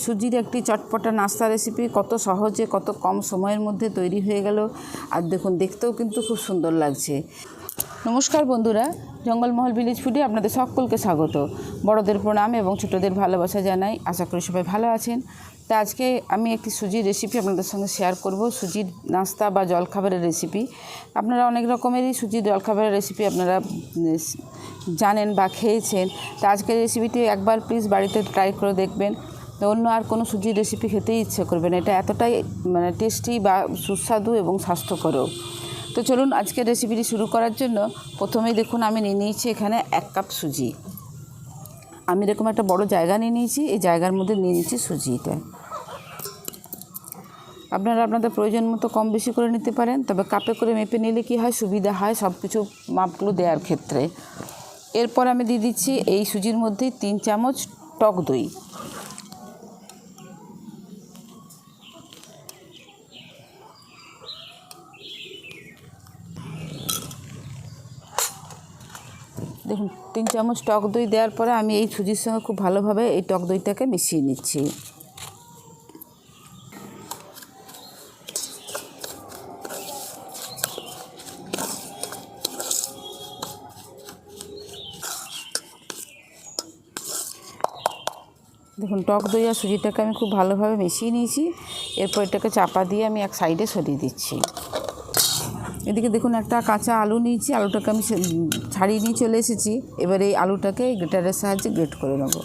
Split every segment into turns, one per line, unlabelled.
সুজির একটি চটপটা নাস্তা রেসিপি কত সহজে, কত কম সময়ের মধ্যে তৈরি হয়ে গেল। আর দেখুন, দেখতেও কিন্তু খুব সুন্দর লাগছে। নমস্কার বন্ধুরা, জঙ্গলমহল ভিলেজ ফুডে আপনাদের সকলকে স্বাগত। বড়দের প্রণাম এবং ছোটদের ভালোবাসা জানাই। আশা করি সবাই ভালো আছেন। তা আজকে আমি একটি সুজির রেসিপি আপনাদের সঙ্গে শেয়ার করব। সুজির নাস্তা বা জলখাবারের রেসিপি আপনারা অনেক রকমেরই সুজির জলখাবারের রেসিপি আপনারা জানেন বা খেয়েছেন। তা আজকের রেসিপিটি একবার প্লিজ বাড়িতে ট্রাই করে দেখবেন। অন্য আর কোনো সুজির রেসিপি খেতেই ইচ্ছে করবে না। এটা এতটাই মানে টেস্টি বা সুস্বাদু এবং স্বাস্থ্যকরও। তো চলুন আজকের রেসিপিটি শুরু করার জন্য প্রথমেই দেখুন আমি নিয়ে নিয়েছি এখানে এক কাপ সুজি। আমি এরকম একটা বড় জায়গা নিয়ে নিয়েছি, এই জায়গার মধ্যে নিয়ে নিয়েছি সুজিটা। আপনারা আপনাদের প্রয়োজন মতো কম বেশি করে নিতে পারেন, তবে কাপে করে মেপে নিলে কি হয়, সুবিধা হয় সব কিছু মাপগুলো দেওয়ার ক্ষেত্রে। এরপর আমি দিয়ে দিচ্ছি এই সুজির মধ্যে তিন চামচ টক দই। দেখুন, তিন চামচ টক দই দেওয়ার পরে আমি এই সুজির সঙ্গে খুব ভালোভাবে এই টক দইটাকে মিশিয়ে নিচ্ছি। দেখুন, টক দই আর সুজিটাকে আমি খুব ভালোভাবে মিশিয়ে নিয়েছি। এরপর এটাকে চাপা দিয়ে আমি এক সাইডে সরিয়ে দিচ্ছি। এদিকে দেখুন একটা কাঁচা আলু নিয়েছি, আলুটাকে আমি ছাড়িয়ে নিয়ে চলে এসেছি। এবার এই আলুটাকে গ্রেটারের সাহায্যে গ্রেট করে নেব।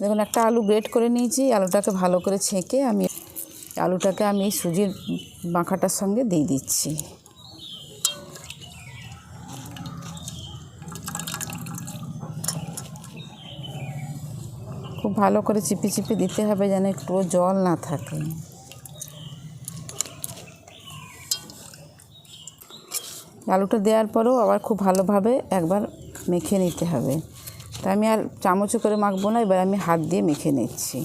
দেখুন, একটা আলু গ্রেট করে নিয়েছি, আলুটাকে ভালো করে ছেঁকে আমি আলুটাকে আমি সুজির মাখাটার সঙ্গে দিয়ে দিচ্ছি। খুব ভালো করে চিপে চিপে দিতে হবে যেন একটুও জল না থাকে। আলুটা দেওয়ার পরেও আবার খুব ভালোভাবে একবার মেখে নিতে হবে। তা আমি আর চামচ করে মাখবো না, এবার আমি হাত দিয়ে মেখে নিচ্ছি।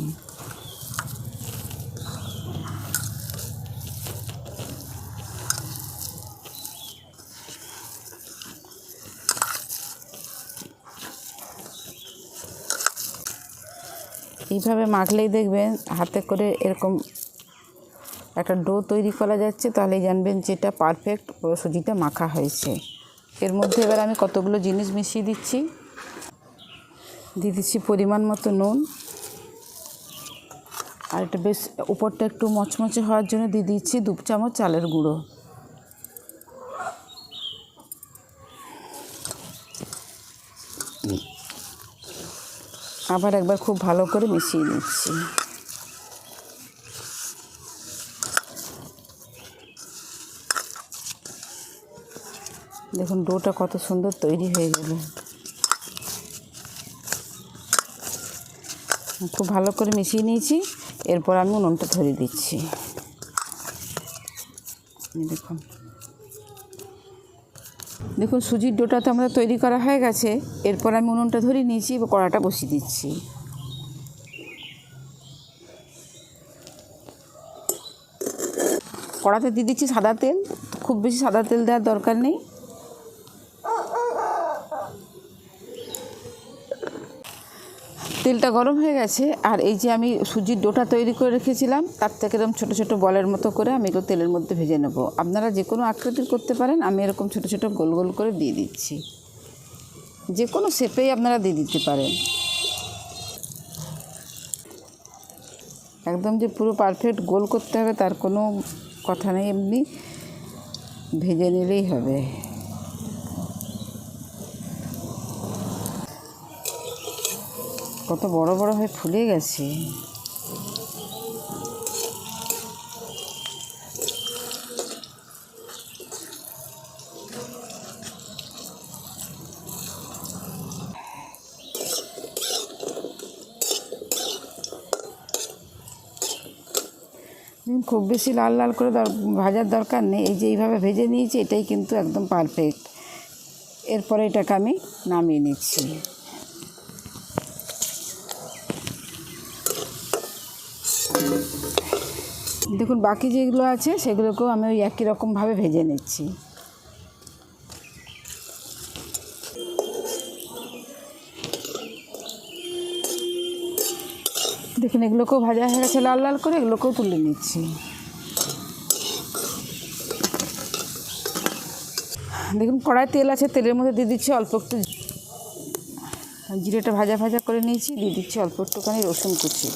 এইভাবে মাখলেই দেখবেন হাতে করে এরকম একটা ডো তৈরি করা যাচ্ছে, তাহলেই জানবেন যে এটা পারফেক্ট সুজিটা মাখা হয়েছে। এর মধ্যে এবার আমি কতগুলো জিনিস মিশিয়ে দিচ্ছি। দিয়ে দিচ্ছি পরিমাণ মতো নুন। আর এটা বেশ উপরটা একটু মচমচে হওয়ার জন্য দিয়ে দিচ্ছি দু চামচ চালের গুঁড়ো। আবার একবার খুব ভালো করে মিশিয়ে নিচ্ছি। দেখুন ডোটা কত সুন্দর তৈরি হয়ে গেল। খুব ভালো করে মিশিয়ে নিয়েছি, এরপর আমি উনুনটা ধরিয়ে দিচ্ছি। দেখুন। দেখুন, সুজির ডোটা তো আমাদের তৈরি করা হয়ে গেছে। এরপর আমি উনুনটা ধরিয়ে নিয়েছি কড়াটা বসিয়ে দিচ্ছি। কড়াতে দিয়ে দিচ্ছি সাদা তেল। খুব বেশি সাদা তেল দেওয়ার দরকার নেই। তেলটা গরম হয়ে গেছে, আর এই যে আমি সুজির ডোটা তৈরি করে রেখেছিলাম, তার থেকে এরকম ছোটো ছোটো বলের মতো করে আমি এগুলো তেলের মধ্যে ভেজে নেব। আপনারা যে কোনো আকৃতির করতে পারেন, আমি এরকম ছোটো ছোটো গোল গোল করে দিয়ে দিচ্ছি। যে কোনো শেপেই আপনারা দিয়ে দিতে পারেন। একদম যে পুরো পারফেক্ট গোল করতে হবে, তার কোনো কথা নেই, এমনি ভেজে নিলেই হবে। কত বড় বড় হয়ে ফুলে গেছে। খুব বেশি লাল লাল করে ভাজার দরকার নেই। এই যে এইভাবে ভেজে নিয়েছি, এটাই কিন্তু একদম পারফেক্ট এরপরে এটাকে আমি নামিয়ে নিচ্ছি। দেখুন, বাকি যেগুলো আছে সেগুলোকেও আমি ওই একই রকমভাবে ভেজে নিচ্ছি। দেখুন, এগুলোকেও ভাজা হয়ে গেছে লাল লাল করে, এগুলোকেও তুলে নিচ্ছি। দেখুন, কড়াই তেল আছে, তেলের মধ্যে দিয়ে দিচ্ছি অল্প একটু জিরেটা ভাজা ভাজা করে নিয়েছি, দিয়ে দিচ্ছি অল্প একটুখানি রসুন কুচি।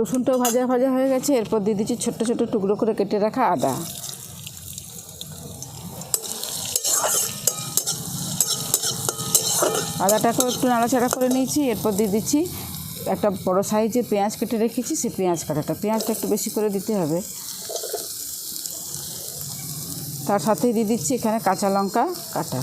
রসুনটাও ভাজা ভাজা হয়ে গেছে, এরপর দিয়ে দিচ্ছি ছোট্ট ছোট্ট টুকরো করে কেটে রাখা আদা। আদাটাকেও একটু নাড়াচাড়া করে নিয়েছি, এরপর দিয়ে দিচ্ছি একটা বড় সাইজের পেঁয়াজ কেটে রেখেছি, সেই পেঁয়াজ কাটাটা। পেঁয়াজটা একটু বেশি করে দিতে হবে। তার সাথেই দিয়ে দিচ্ছি এখানে কাঁচা লঙ্কা কাটা।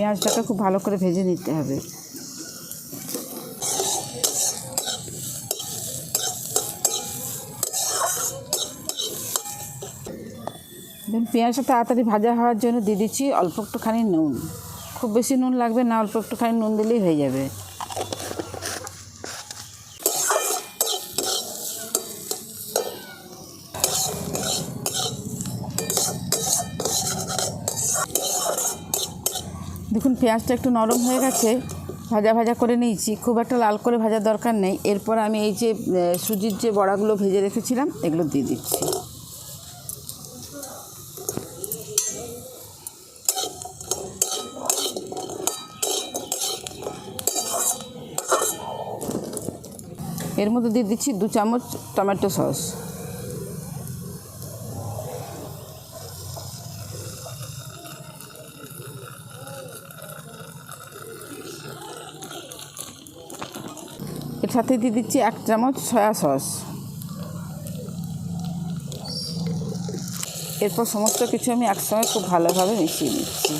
পেঁয়াজটাকে খুব ভালো করে ভেজে নিতে হবে। পেঁয়াজটা তাড়াতাড়ি ভাজা হওয়ার জন্য দিয়ে দিচ্ছি অল্প একটুখানি নুন। খুব বেশি নুন লাগবে না, অল্প একটুখানি নুন দিলেই হয়ে যাবে। পেঁয়াজটা একটু নরম হয়ে গেছে, ভাজা ভাজা করে নিয়েছি। খুব একটা লাল করে ভাজার দরকার নেই। এরপর আমি এই যে সুজির যে বড়াগুলো ভেজে রেখেছিলাম, এগুলো দিয়ে দিচ্ছি। এর মধ্যে দিয়ে দিচ্ছি দু চামচ টমেটো সস। সাথে দিয়ে দিচ্ছি এক চামচ সয়া সস। এরপর সমস্ত কিছু আমি একসঙ্গে খুব ভালোভাবে মিশিয়ে নিচ্ছি।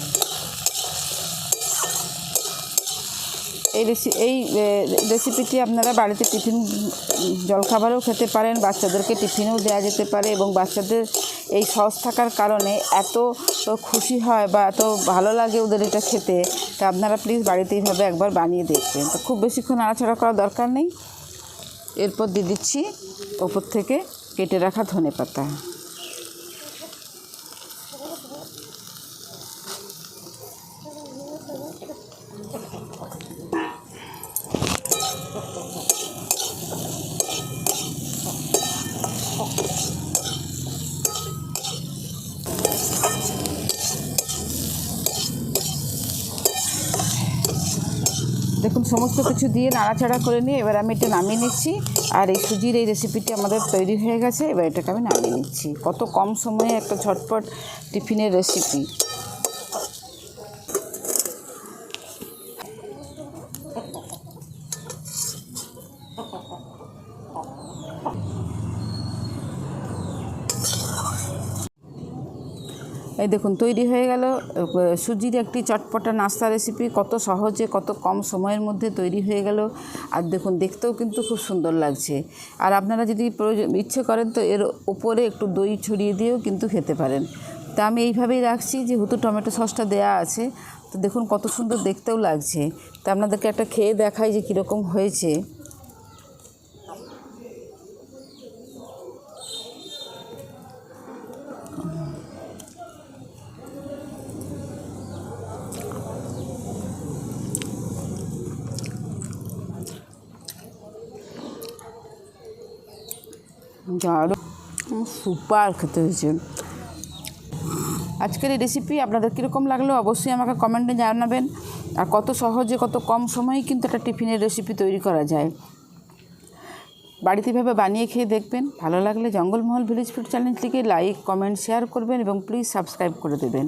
এই রেসি এই রেসিপিটি আপনারা বাড়িতে টিফিন, জলখাবারেও খেতে পারেন, বাচ্চাদেরকে টিফিনেও দেওয়া যেতে পারে এবং বাচ্চাদের এই সস থাকার কারণে এত খুশি হয় বা এত ভালো লাগে ওদের এটা খেতে, তা আপনারা প্লিজ বাড়িতে এইভাবে একবার বানিয়ে দেখবেন। তো খুব বেশিক্ষণ নাড়াচাড়া করার দরকার নেই। এরপর দিয়ে দিচ্ছি ওপর থেকে কেটে রাখা ধনে পাতা দেখুন সমস্ত কিছু দিয়ে নাড়াচাড়া করে নিয়ে এবার আমি এটা নামিয়ে নিচ্ছি। আর এই সুজির এই রেসিপিটি আমাদের তৈরি হয়ে গেছে, এবার এটাকে আমি নামিয়ে নিচ্ছি। কত কম সময়ে একটা ঝটপট টিফিনের রেসিপি এই দেখুন, তৈরি হয়ে গেল। সুজির একটি চটপটা নাস্তা রেসিপি কত সহজে, কত কম সময়ের মধ্যে তৈরি হয়ে গেল। আর দেখুন, দেখতেও কিন্তু খুব সুন্দর লাগছে। আর আপনারা যদি প্রয়োজন, ইচ্ছে করেন তো এর উপরে একটু দই ছড়িয়ে দিয়েও কিন্তু খেতে পারেন। তা আমি এইভাবেই রাখছি, যেহেতু টমেটো সসটা দেয়া আছে। তো দেখুন, কত সুন্দর দেখতেও লাগছে। তা আপনাদেরকে একটা খেয়ে দেখাই যে কীরকম হয়েছে। দারুণ সুপার খেতে হয়েছে। আজকের এই রেসিপি আপনাদের কীরকম লাগল অবশ্যই আমাকে কমেন্টে জানাবেন। আর কত সহজে, কত কম সময়ে কিন্তু একটা টিফিনের রেসিপি তৈরি করা যায়। বাড়িতে এভাবে বানিয়ে খেয়ে দেখবেন। ভালো লাগলে জঙ্গলমহল ভিলেজ ফুড চ্যানেলটিকে লাইক কমেন্ট শেয়ার করবেন এবং প্লিজ সাবস্ক্রাইব করে দেবেন।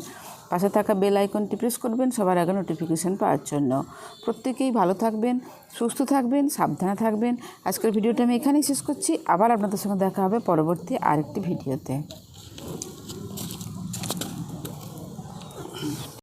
পাশে থাকা বেল আইকনটি প্রেস করবেন, সবার আগে নোটিফিকেশান পাওয়ার জন্য। প্রত্যেকেই ভালো থাকবেন, সুস্থ থাকবেন, সাবধানে থাকবেন। আজকের ভিডিওটা আমি এখানেই শেষ করছি। আবার আপনাদের সঙ্গে দেখা হবে পরবর্তী আরেকটি ভিডিওতে